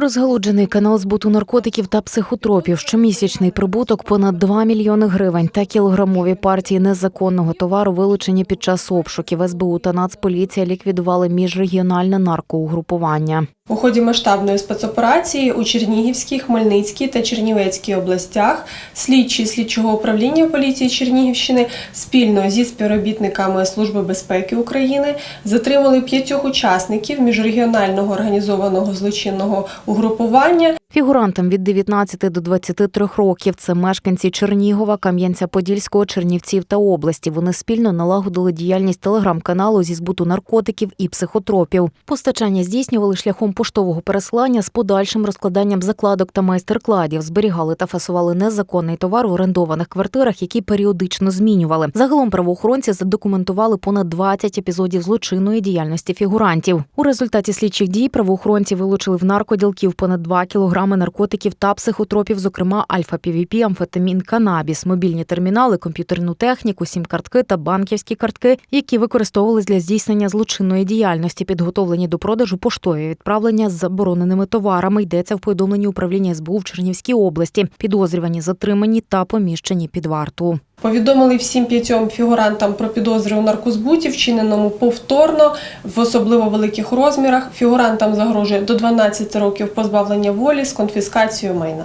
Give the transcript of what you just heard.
Розгалуджений канал збуту наркотиків та психотропів. Щомісячний прибуток понад 2 мільйони гривень та кілограмові партії незаконного товару вилучені під час обшуків. СБУ та Нацполіція ліквідували міжрегіональне наркоугрупування. У ході масштабної спецоперації у Чернігівській, Хмельницькій та Чернівецькій областях слідчі слідчого управління поліції Чернігівщини спільно зі співробітниками Служби безпеки України затримали п'ятьох учасників міжрегіонального організованого злочинного угрупування Фігурантам від 19 до 23 років це мешканці Чернігова, Кам'янця-Подільського, Чернівців та області. Вони спільно налагодили діяльність телеграм-каналу зі збуту наркотиків і психотропів. Постачання здійснювали шляхом поштового переслання з подальшим розкладанням закладок та майстер-кладів. Зберігали та фасували незаконний товар в орендованих квартирах, які періодично змінювали. Загалом правоохоронці задокументували понад 20 епізодів злочинної діяльності фігурантів. У результаті слідчих дій правоохоронці вилучили в наркоділків понад 2 кілограми наркотиків та психотропів, зокрема альфа-півіпі, амфетамін, канабіс, мобільні термінали, комп'ютерну техніку, сім-картки та банківські картки, які використовувались для здійснення злочинної діяльності, підготовлені до продажу поштові відправлення з забороненими товарами. Йдеться в повідомленні управління СБУ в Чернівській області. Підозрювані затримані та поміщені під варту. Повідомили всім п'ятьом фігурантам про підозри у наркозбуті, вчиненому повторно в особливо великих розмірах. Фігурантам загрожує до 12 років позбавлення волі з конфіскацією майна.